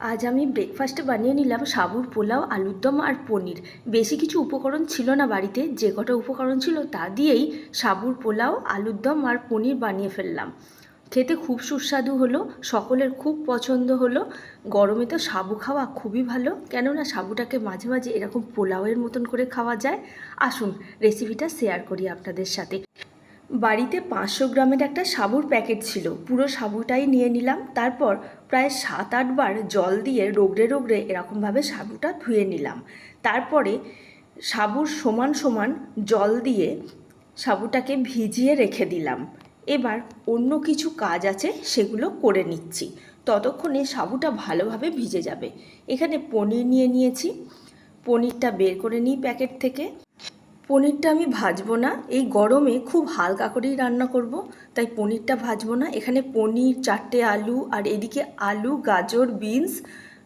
আজ আমি ব্রেকফাস্টে বানিয়ে নিলাম সাবুর পোলাও, আলুর দম আর পনির। বেশি কিছু উপকরণ ছিল না বাড়িতে। যে কটা উপকরণ ছিল তা দিয়েই সাবুর পোলাও, আলুর দম আর পনির বানিয়ে ফেললাম। খেতে খুব সুস্বাদু হলো, সকলের খুব পছন্দ হলো। গরমে তো সাবু খাওয়া খুবই ভালো। কেননা সাবুটাকে মাঝে মাঝে এরকম পোলাওয়ের মতন করে খাওয়া যায়। আসুন রেসিপিটা শেয়ার করি আপনাদের সাথে। বাড়িতে পাঁচশো গ্রামের একটা সাবুর প্যাকেট ছিল। পুরো সাবুটাই নিয়ে নিলাম, তারপর প্রায় সাত আটবার জল দিয়ে রোগড়ে রোগড়ে এরকমভাবে সাবুটা ধুয়ে নিলাম। তারপরে সাবুর সমান সমান জল দিয়ে সাবুটাকে ভিজিয়ে রেখে দিলাম। এবার অন্য কিছু কাজ আছে, সেগুলো করে নিচ্ছি। ততক্ষণে সাবুটা ভালোভাবে ভিজে যাবে। এখানে পনির নিয়ে নিয়েছি। পনিরটা বের করে নিই প্যাকেট থেকে। পনিরটা আমি ভাজবো না। এই গরমে খুব হালকা করেই রান্না করব, তাই পনিরটা ভাজবো না। এখানে পনির, চারটে আলু আর এদিকে আলু, গাজর, বিনস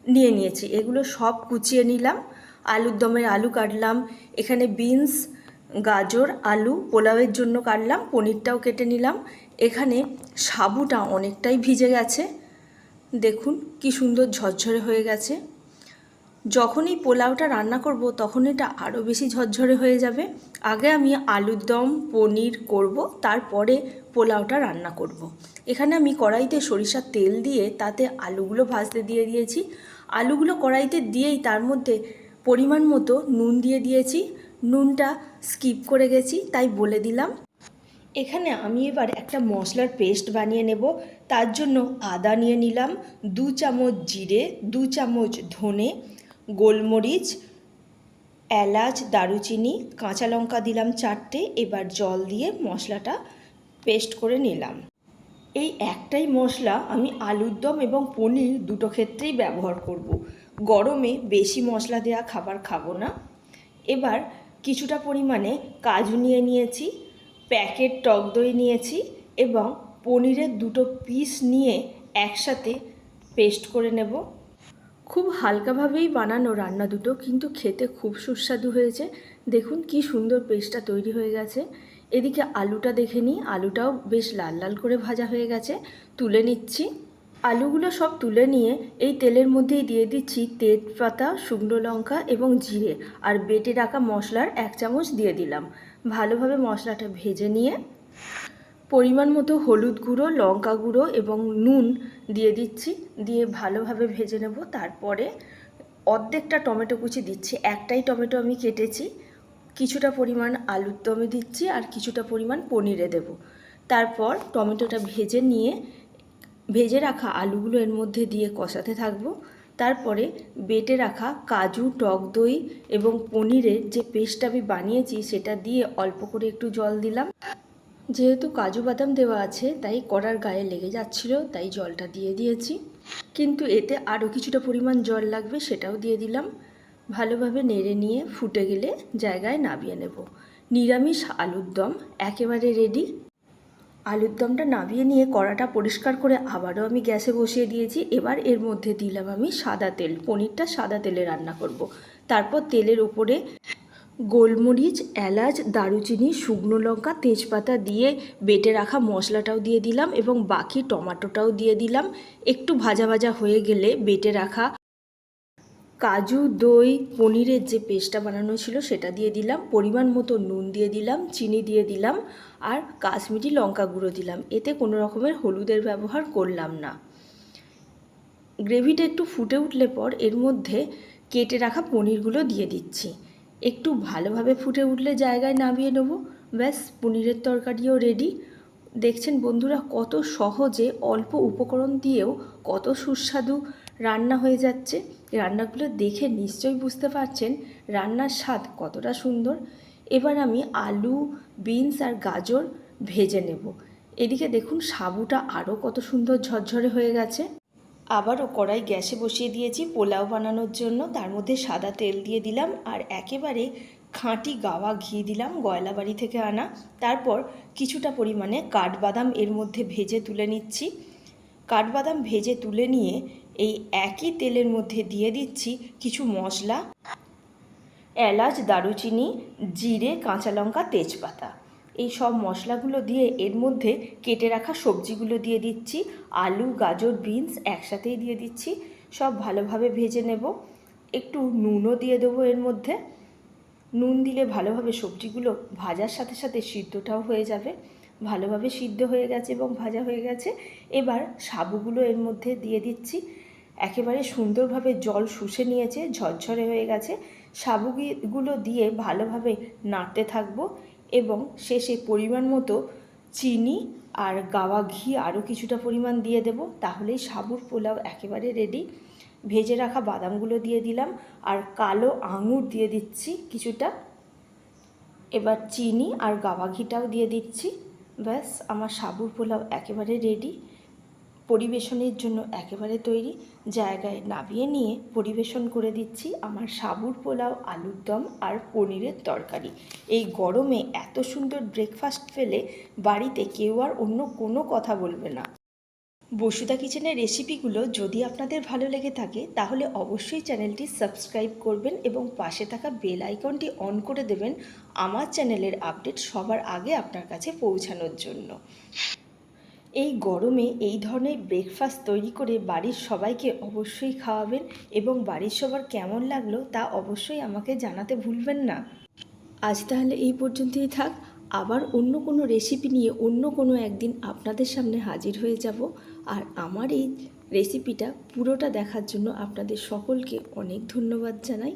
নিয়ে নিয়েছি। এগুলো সব কুচিয়ে নিলাম। আলুর দমের আলু কাটলাম। এখানে বিনস, গাজর, আলু, পোলাওয়ের জন্য কাটলাম। পনিরটাও কেটে নিলাম। এখানে সাবুটা অনেকটাই ভিজে গেছে। দেখুন কি সুন্দর ঝরঝরে হয়ে গেছে। যখন এই পোলাওটা রান্না করব, তখন এটা আরও বেশি ঝরঝরে হয়ে যাবে। আগে আমি আলুর দম, পনির করব, তারপরে পোলাওটা রান্না করব। এখানে আমি কড়াইতে সরিষার তেল দিয়ে তাতে আলুগুলো ভাজতে দিয়ে দিয়েছি। আলুগুলো কড়াইতে দিয়েই তার মধ্যে পরিমাণ মতো নুন দিয়ে দিয়েছি। নুনটা স্কিপ করে গেছি, তাই বলে দিলাম। এখানে আমি এবার একটা মশলার পেস্ট বানিয়ে নেব। তার জন্য আদা নিয়ে নিলাম, দু চামচ জিরে, দু চামচ ধনে গোলমরিচ, এলাচ, দারুচিনি, কাঁচা লঙ্কা দিলাম চারটে, এবার জল দিয়ে মশলাটা পেস্ট করে নিলাম। এই একটাই মশলা আমি আলুর দম এবং পনির দুটো ক্ষেত্রেই ব্যবহার করব। গরমে বেশি মশলা দেওয়া খাবার খাব না। এবার কিছুটা পরিমাণে কাজু নিয়ে নিয়েছি, প্যাকেট টক দই নিয়েছি এবং পনিরের দুটো পিস নিয়ে একসাথে পেস্ট করে নেব। খুব হালকাভাবেই বানানো রান্না দুটো, কিন্তু খেতে খুব সুস্বাদু হয়েছে। দেখুন কি সুন্দর পেস্টটা তৈরি হয়ে গেছে। এদিকে আলুটা দেখে নিই, আলুটাও বেশ লাল লাল করে ভাজা হয়ে গেছে। তুলে নিচ্ছি। আলুগুলো সব তুলে নিয়ে এই তেলের মধ্যেই দিয়ে দিচ্ছি তেজপাতা, শুকনো লঙ্কা এবং জিরে আর বেটে রাখা মশলার এক চামচ দিয়ে দিলাম। ভালোভাবে মশলাটা ভেজে নিয়ে পরিমাণ মতো হলুদ গুঁড়ো, লঙ্কা গুঁড়ো এবং নুন দিয়ে দিচ্ছি। দিয়ে ভালোভাবে ভেজে নেব। তারপরে অর্ধেকটা টমেটো কুচি দিচ্ছি। একটাই টমেটো আমি কেটেছি। কিছুটা পরিমাণ আলুর দমে দিচ্ছি আর কিছুটা পরিমাণ পনিরে দেব। তারপর টমেটোটা ভেজে নিয়ে, ভেজে রাখা আলুগুলো এর মধ্যে দিয়ে কষাতে থাকব। তারপরে বেটে রাখা কাজু, টক দই এবং পনিরের যে পেস্টটা আমি বানিয়েছি সেটা দিয়ে অল্প করে একটু জল দিলাম। যেহেতু কাজু বাদাম দেওয়া আছে, তাই কড়ার গায়ে লেগে যাচ্ছিল, তাই জলটা দিয়ে দিয়েছি। কিন্তু এতে আরও কিছুটা পরিমাণ জল লাগবে সেটাও দিয়ে দিলাম। ভালোভাবে নেড়ে নিয়ে ফুটে গেলে জায়গায় নামিয়ে নেব। নিরামিষ আলুর দম একেবারে রেডি আলুর দমটা নামিয়ে নিয়ে কড়াটা পরিষ্কার করে আবারও আমি গ্যাসে বসিয়ে দিয়েছি। এবার এর মধ্যে দিলাম আমি সাদা তেল, পনিরটা সাদা তেলে রান্না করব। তারপর তেলের উপরে গোলমরিচ, এলাচ, দারুচিনি, শুকনো লঙ্কা, তেজপাতা দিয়ে বেটে রাখা মশলাটাও দিয়ে দিলাম এবং বাকি টমাটোটাও দিয়ে দিলাম। একটু ভাজা ভাজা হয়ে গেলে বেটে রাখা কাজু, দই, পনিরের যে পেস্টটা বানানো ছিল সেটা দিয়ে দিলাম। পরিমাণ মতো নুন দিয়ে দিলাম, চিনি দিয়ে দিলাম আর কাশ্মীরি লঙ্কা গুঁড়ো দিলাম। এতে কোনো রকমের হলুদের ব্যবহার করলাম না। গ্রেভিটা একটু ফুটে উঠলে পর এর মধ্যে কেটে রাখা পনিরগুলো দিয়ে দিচ্ছি। একটু ভালোভাবে ফুটে উঠলে জায়গায় নামিয়ে নেব। ব্যাস, পনিরের তরকারিও রেডি দেখছেন বন্ধুরা কত সহজে অল্প উপকরণ দিয়েও কত সুস্বাদু রান্না হয়ে যাচ্ছে। রান্নাগুলো দেখে নিশ্চয়ই বুঝতে পারছেন রান্নার স্বাদ কতটা সুন্দর। এবার আমি আলু, বিনস আর গাজর ভেজে নেব। এদিকে দেখুন, সাবুটা আরও কত সুন্দর ঝরঝরে হয়ে গেছে। আবারও কড়াই গ্যাসে বসিয়ে দিয়েছি, পোলাও বানানোর জন্য। তার মধ্যে সাদা তেল দিয়ে দিলাম আর একেবারে খাঁটি গাওয়া ঘি দিলাম গয়লা বাড়ি থেকে আনা। তারপর কিছুটা পরিমাণে কাঠবাদাম এর মধ্যে ভেজে তুলে নিচ্ছি। কাঠবাদাম ভেজে তুলে নিয়ে এই একই তেলের মধ্যে দিয়ে দিচ্ছি কিছু মশলা, এলাচ, দারুচিনি, জিরে, কাঁচা লঙ্কা, তেজপাতা। এই সব মশলাগুলো দিয়ে এর মধ্যে কেটে রাখা সবজিগুলো দিয়ে দিচ্ছি। আলু, গাজর, বিনস একসাথেই দিয়ে দিচ্ছি। সব ভালোভাবে ভেজে নেব। একটু নুনও দিয়ে দেবো এর মধ্যে। নুন দিলে ভালোভাবে সবজিগুলো ভাজার সাথে সাথে সিদ্ধটাও হয়ে যাবে। ভালোভাবে সিদ্ধ হয়ে গেছে এবং ভাজা হয়ে গেছে। এবার সাবুগুলো এর মধ্যে দিয়ে দিচ্ছি। একেবারে সুন্দরভাবে জল শুষে নিয়েছে, ঝরঝরে হয়ে গেছে। সাবুগুলো দিয়ে ভালোভাবে নাড়তে থাকব। এবং শেষে পরিমাণ মতো চিনি আর গাওয়া ঘি আরও কিছুটা পরিমাণ দিয়ে দেব। তাহলেই সাবুর পোলাও একেবারে রেডি ভেজে রাখা বাদামগুলো দিয়ে দিলাম আর কালো আঙুর দিয়ে দিচ্ছি কিছুটা। এবার চিনি আর গাওয়া ঘিটাও দিয়ে দিচ্ছি। ব্যাস, আমার সাবুর পোলাও একেবারে রেডি পরিবেশনের জন্য একেবারে তৈরি। জায়গায় নামিয়ে নিয়ে পরিবেশন করে দিচ্ছি আমার সাবুর পোলাও, আলুর দম আর পনিরের তরকারি। এই গরমে এত সুন্দর ব্রেকফাস্ট ফেলে বাড়িতে কেউ আর অন্য কোনো কথা বলবে না। বসুদা কিচেনের রেসিপিগুলো যদি আপনাদের ভালো লেগে থাকে, তাহলে অবশ্যই চ্যানেলটি সাবস্ক্রাইব করবেন এবং পাশে থাকা বেল আইকনটি অন করে দেবেন আমার চ্যানেলের আপডেট সবার আগে আপনার কাছে পৌঁছানোর জন্য। এই গরমে এই ধরনের ব্রেকফাস্ট তৈরি করে বাড়ির সবাইকে অবশ্যই খাওয়াবেন এবং বাড়ির সবার কেমন লাগল তা অবশ্যই আমাকে জানাতে ভুলবেন না। আজ তাহলে এই পর্যন্তই থাক। আবার অন্য কোনো রেসিপি নিয়ে অন্য কোনো একদিন আপনাদের সামনে হাজির হয়ে যাব। আর আমার এই রেসিপিটা পুরোটা দেখার জন্য আপনাদের সকলকে অনেক ধন্যবাদ জানাই।